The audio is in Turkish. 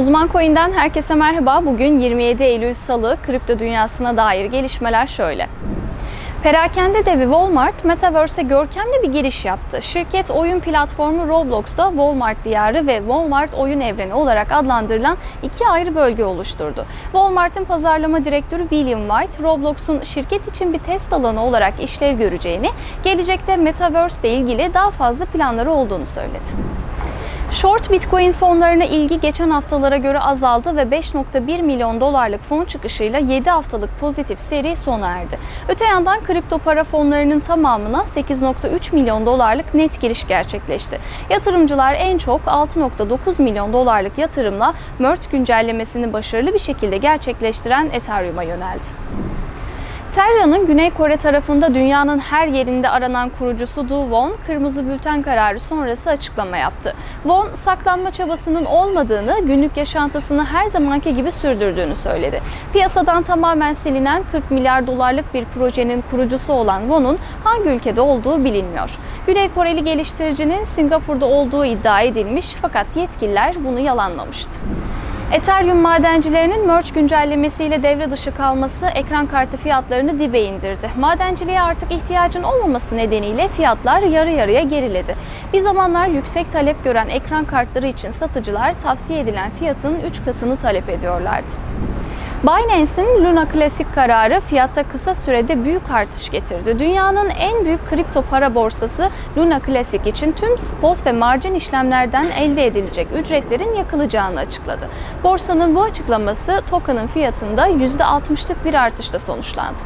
Uzman Coin'den herkese merhaba. Bugün 27 Eylül Salı. Kripto dünyasına dair gelişmeler şöyle. Perakende devi Walmart, Metaverse'e görkemli bir giriş yaptı. Şirket oyun platformu Roblox'ta Walmart diyarı ve Walmart oyun evreni olarak adlandırılan iki ayrı bölge oluşturdu. Walmart'ın pazarlama direktörü William White, Roblox'un şirket için bir test alanı olarak işlev göreceğini, gelecekte Metaverse ile ilgili daha fazla planları olduğunu söyledi. Short Bitcoin fonlarına ilgi geçen haftalara göre azaldı ve 5.1 milyon dolarlık fon çıkışıyla 7 haftalık pozitif seri sona erdi. Öte yandan kripto para fonlarının tamamına 8.3 milyon dolarlık net giriş gerçekleşti. Yatırımcılar en çok 6.9 milyon dolarlık yatırımla Merge güncellemesini başarılı bir şekilde gerçekleştiren Ethereum'a yöneldi. Terra'nın Güney Kore tarafında dünyanın her yerinde aranan kurucusu Du Won, kırmızı bülten kararı sonrası açıklama yaptı. Won, saklanma çabasının olmadığını, günlük yaşantısını her zamanki gibi sürdürdüğünü söyledi. Piyasadan tamamen silinen 40 milyar dolarlık bir projenin kurucusu olan Won'un hangi ülkede olduğu bilinmiyor. Güney Koreli geliştiricinin Singapur'da olduğu iddia edilmiş fakat yetkililer bunu yalanlamıştı. Ethereum madencilerinin merge güncellemesiyle devre dışı kalması ekran kartı fiyatlarını dibe indirdi. Madenciliğe artık ihtiyacın olmaması nedeniyle fiyatlar yarı yarıya geriledi. Bir zamanlar yüksek talep gören ekran kartları için satıcılar tavsiye edilen fiyatın 3 katını talep ediyorlardı. Binance'in Luna Classic kararı fiyatta kısa sürede büyük artış getirdi. Dünyanın en büyük kripto para borsası Luna Classic için tüm spot ve margin işlemlerden elde edilecek ücretlerin yakılacağını açıkladı. Borsanın bu açıklaması token'ın fiyatında %60'lık bir artışla sonuçlandı.